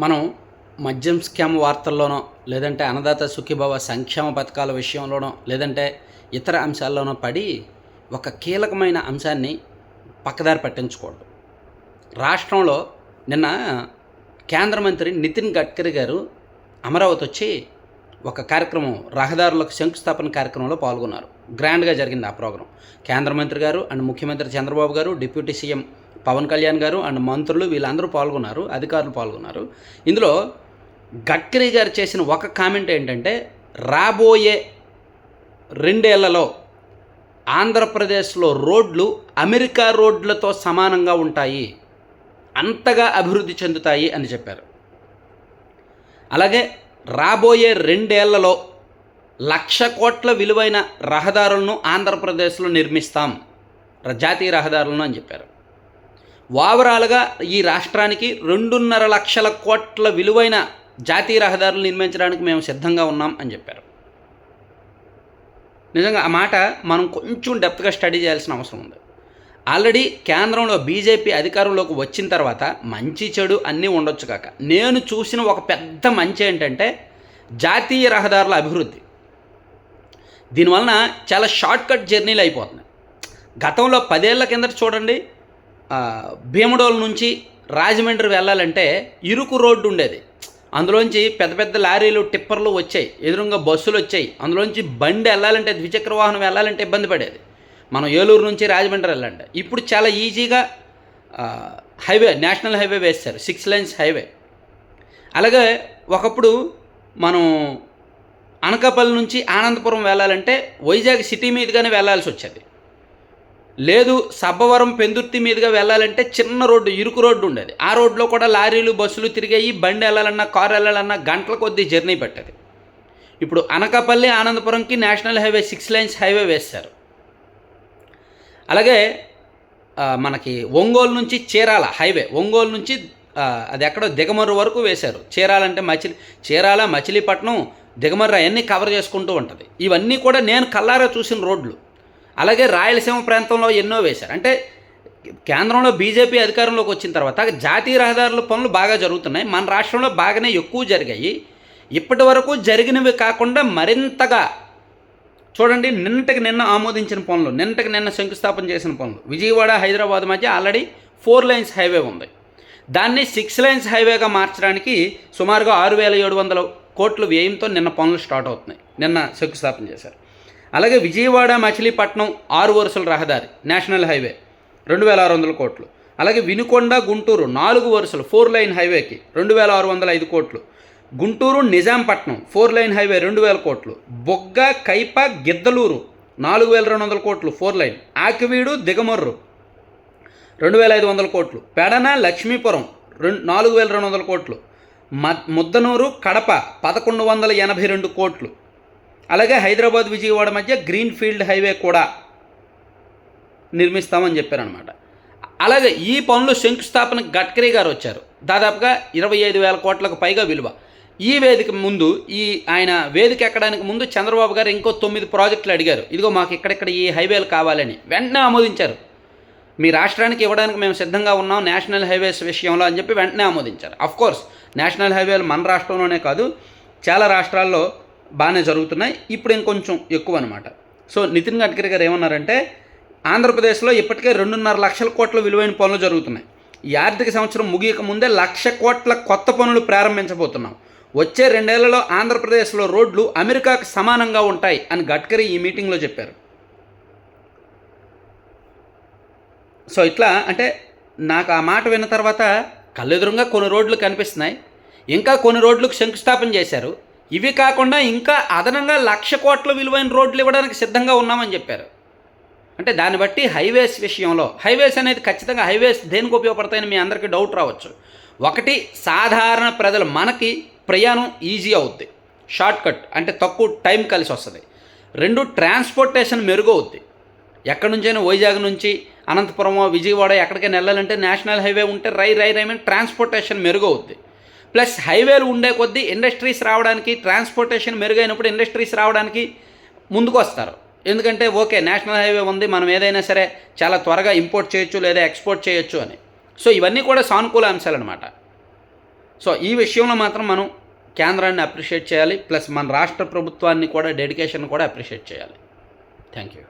మనం మద్యం స్కామ్ వార్తల్లోనో లేదంటే అన్నదాత సుఖీభవ సంక్షేమ పథకాల విషయంలోనో లేదంటే ఇతర అంశాల్లోనో పడి ఒక కీలకమైన అంశాన్ని పక్కదారి పట్టించకూడదు. రాష్ట్రంలో నిన్న కేంద్ర మంత్రి నితిన్ గడ్కరీ గారు అమరావతి వచ్చి ఒక కార్యక్రమం రహదారులకు శంకుస్థాపన కార్యక్రమంలో పాల్గొన్నారు. గ్రాండ్గా జరిగింది ఆ ప్రోగ్రాం. కేంద్ర మంత్రి గారు అండ్ ముఖ్యమంత్రి చంద్రబాబు గారు డిప్యూటీ సీఎం పవన్ కళ్యాణ్ గారు అండ్ మంత్రులు వీళ్ళందరూ పాల్గొన్నారు అధికారులు పాల్గొన్నారు. ఇందులో గడ్కరీ గారు చేసిన ఒక కామెంట్ ఏంటంటే రాబోయే రెండేళ్ళలో ఆంధ్రప్రదేశ్లో రోడ్లు అమెరికా రోడ్లతో సమానంగా ఉంటాయి అంతగా అభివృద్ధి చెందుతాయి అని చెప్పారు. అలాగే రాబోయే రెండేళ్ళలో లక్ష కోట్ల విలువైన రహదారులను ఆంధ్రప్రదేశ్లో నిర్మిస్తాం జాతీయ రహదారులను అని చెప్పారు. ఓవరాల్గా ఈ రాష్ట్రానికి రెండున్నర లక్షల కోట్ల విలువైన జాతీయ రహదారులు నిర్మించడానికి మేము సిద్ధంగా ఉన్నాం అని చెప్పారు. నిజంగా ఆ మాట మనం కొంచెం డెప్త్గా స్టడీ చేయాల్సిన అవసరం ఉంది. ఆల్రెడీ కేంద్రంలో బీజేపీ అధికారంలోకి వచ్చిన తర్వాత మంచి చెడు అన్నీ ఉండొచ్చు కాక. నేను చూసిన ఒక పెద్ద మంచి ఏంటంటే జాతీయ రహదారుల అభివృద్ధి. దీనివలన చాలా షార్ట్కట్ జర్నీలు అయిపోతున్నాయి. గతంలో పదేళ్ళ కిందట చూడండి భీమడోల్ నుంచి రాజమండ్రి వెళ్ళాలంటే ఇరుకు రోడ్డు ఉండేది. అందులోంచి పెద్ద పెద్ద లారీలు టిప్పర్లు వచ్చాయి. ఎదురుగా బస్సులు వచ్చాయి. అందులోంచి బండి వెళ్ళాలంటే ద్విచక్ర వాహనం వెళ్ళాలంటే ఇబ్బంది పడేది. మనం ఏలూరు నుంచి రాజమండ్రి వెళ్ళాలంటే. ఇప్పుడు చాలా ఈజీగా హైవే నేషనల్ హైవే వేస్తారు. Six lines highway. అలాగే ఒకప్పుడు మనం అనకాపల్లి నుంచి ఆనందపురం వెళ్ళాలంటే వైజాగ్ సిటీ మీదుగానే వెళ్ళాల్సి వచ్చేది. లేదు సబ్బవరం పెందుర్తి మీదుగా వెళ్ళాలంటే చిన్న రోడ్డు ఇరుకు రోడ్డు ఉండేది. ఆ రోడ్లో కూడా లారీలు బస్సులు తిరిగాయి బండి వెళ్ళాలన్నా కారు వెళ్ళాలన్నా గంటల కొద్దీ జర్నీ పట్టేది. ఇప్పుడు Anakapalli ఆనందపురంకి national highway six lines highway వేశారు. అలాగే మనకి ఒంగోలు నుంచి చీరాల హైవే ఒంగోలు నుంచి అది ఎక్కడో దిగమర్రు వరకు వేశారు. చీరాలంటే మచిలి చీరాల మచిలీపట్నం దిగమర్రు అవన్నీ కవర్ చేసుకుంటూ ఉంటుంది. ఇవన్నీ కూడా నేను కల్లారా చూసిన రోడ్లు. అలాగే రాయలసీమ ప్రాంతంలో ఎన్నో వేశారు. అంటే కేంద్రంలో బీజేపీ అధికారంలోకి వచ్చిన తర్వాత జాతీయ రహదారుల పనులు బాగా జరుగుతున్నాయి. మన రాష్ట్రంలో బాగానే ఎక్కువ జరిగాయి. ఇప్పటి వరకు జరిగినవి కాకుండా మరింతగా చూడండి నిన్నటికి నిన్న ఆమోదించిన పనులు నిన్నటికి నిన్న శంకుస్థాపన చేసిన పనులు. విజయవాడ హైదరాబాద్ మధ్య ఆల్రెడీ ఫోర్ లైన్స్ హైవే ఉంది. దాన్ని సిక్స్ లైన్స్ హైవేగా మార్చడానికి సుమారుగా ఆరు వేల ఏడు వందల కోట్ల వ్యయంతో నిన్న పనులు స్టార్ట్ అవుతున్నాయి. నిన్న శంకుస్థాపన చేశారు. అలాగే విజయవాడ మచిలీపట్నం ఆరు వరుసల రహదారి నేషనల్ హైవే రెండు వేల ఆరు వందల కోట్లు. అలాగే వినుకొండ గుంటూరు నాలుగు వరుసలు ఫోర్ లైన్ హైవేకి రెండు వేల ఆరు వందల ఐదు కోట్లు. Guntur Nizampatnam four line highway రెండు వేల కోట్లు. బొగ్గ కైప గిద్దలూరు నాలుగు వేల రెండు వందల కోట్లు ఫోర్ లైన్. ఆకివీడు దిగమర్రు రెండు వేల ఐదు వందల కోట్లు. పెడన లక్ష్మీపురం రెండు నాలుగు వేల రెండు వందల కోట్లు. మ ముద్దనూరు కడప పదకొండు వందల ఎనభై రెండు కోట్లు. అలాగే హైదరాబాద్ విజయవాడ మధ్య గ్రీన్ ఫీల్డ్ హైవే కూడా నిర్మిస్తామని చెప్పారనమాట అలాగే ఈ పనులు శంకుస్థాపన గడ్కరీ గారు వచ్చారు. దాదాపుగా ఇరవై ఐదు వేల కోట్లకు పైగా విలువ. ఈ వేదిక ముందు ఈ ఆయన వేదిక ఎక్కడానికి ముందు చంద్రబాబు గారు ఇంకో తొమ్మిది ప్రాజెక్టులు అడిగారు. ఇదిగో మాకు ఇక్కడెక్కడ ఈ హైవేలు కావాలని. వెంటనే ఆమోదించారు. మీ రాష్ట్రానికి ఇవ్వడానికి మేము సిద్ధంగా ఉన్నాం నేషనల్ హైవేస్ విషయంలో అని చెప్పి వెంటనే ఆమోదించారు. అఫ్ కోర్స్ నేషనల్ హైవేలు మన రాష్ట్రంలోనే కాదు చాలా రాష్ట్రాల్లో బాగానే జరుగుతున్నాయి. ఇప్పుడు ఇంకొంచెం ఎక్కువ అనమాట సో నితిన్ గడ్కరీ గారు ఏమన్నారంటే ఆంధ్రప్రదేశ్లో ఇప్పటికే రెండున్నర లక్షల కోట్ల విలువైన పనులు జరుగుతున్నాయి. ఈ ఆర్థిక సంవత్సరం ముగియక ముందే లక్ష కోట్ల కొత్త పనులు ప్రారంభించబోతున్నాం. వచ్చే రెండేళ్ళలో ఆంధ్రప్రదేశ్లో రోడ్లు అమెరికాకు సమానంగా ఉంటాయి అని గడ్కరీ ఈ మీటింగ్లో చెప్పారు. సో ఇట్లా అంటే నాకు ఆ మాట విన్న తర్వాత కళ్ళెదురుగా కొన్ని రోడ్లు కనిపిస్తున్నాయి. ఇంకా కొన్ని రోడ్లకు శంకుస్థాపన చేశారు. ఇవి కాకుండా ఇంకా అదనంగా లక్ష కోట్ల విలువైన రోడ్లు ఇవ్వడానికి సిద్ధంగా ఉన్నామని చెప్పారు. అంటే దాన్ని బట్టి హైవేస్ విషయంలో హైవేస్ అనేది ఖచ్చితంగా హైవేస్ దేనికి ఉపయోగపడతాయని మీ అందరికీ డౌట్ రావచ్చు. ఒకటి సాధారణ ప్రజలు మనకి ప్రయాణం ఈజీ అవుద్ది. షార్ట్కట్ అంటే తక్కువ టైం కలిసి వస్తుంది. రెండు ట్రాన్స్పోర్టేషన్ మెరుగవుద్ది. ఎక్కడి నుంచైనా వైజాగ్ నుంచి అనంతపురమో విజయవాడ ఎక్కడికైనా వెళ్ళాలంటే నేషనల్ హైవే ఉంటే రై రై రైమని ట్రాన్స్పోర్టేషన్ మెరుగవుద్ది. ప్లస్ హైవేలు ఉండే కొద్దీ ఇండస్ట్రీస్ రావడానికి ట్రాన్స్పోర్టేషన్ మెరుగైనప్పుడు ఇండస్ట్రీస్ రావడానికి ముందుకు వస్తారు ఎందుకంటే ఓకే నేషనల్ హైవే ఉంది మనం ఏదైనా సరే చాలా త్వరగా ఇంపోర్ట్ చేయొచ్చు లేదా ఎక్స్పోర్ట్ చేయొచ్చు అని. సో ఇవన్నీ కూడా సానుకూల అంశాలు అనమాట సో ఈ విషయంలో మాత్రం మనం కేంద్రాన్ని అప్రిషియేట్ చేయాలి ప్లస్ మన రాష్ట్ర ప్రభుత్వాన్ని కూడా డెడికేషన్ కూడా అప్రిషియేట్ చేయాలి. Thank you.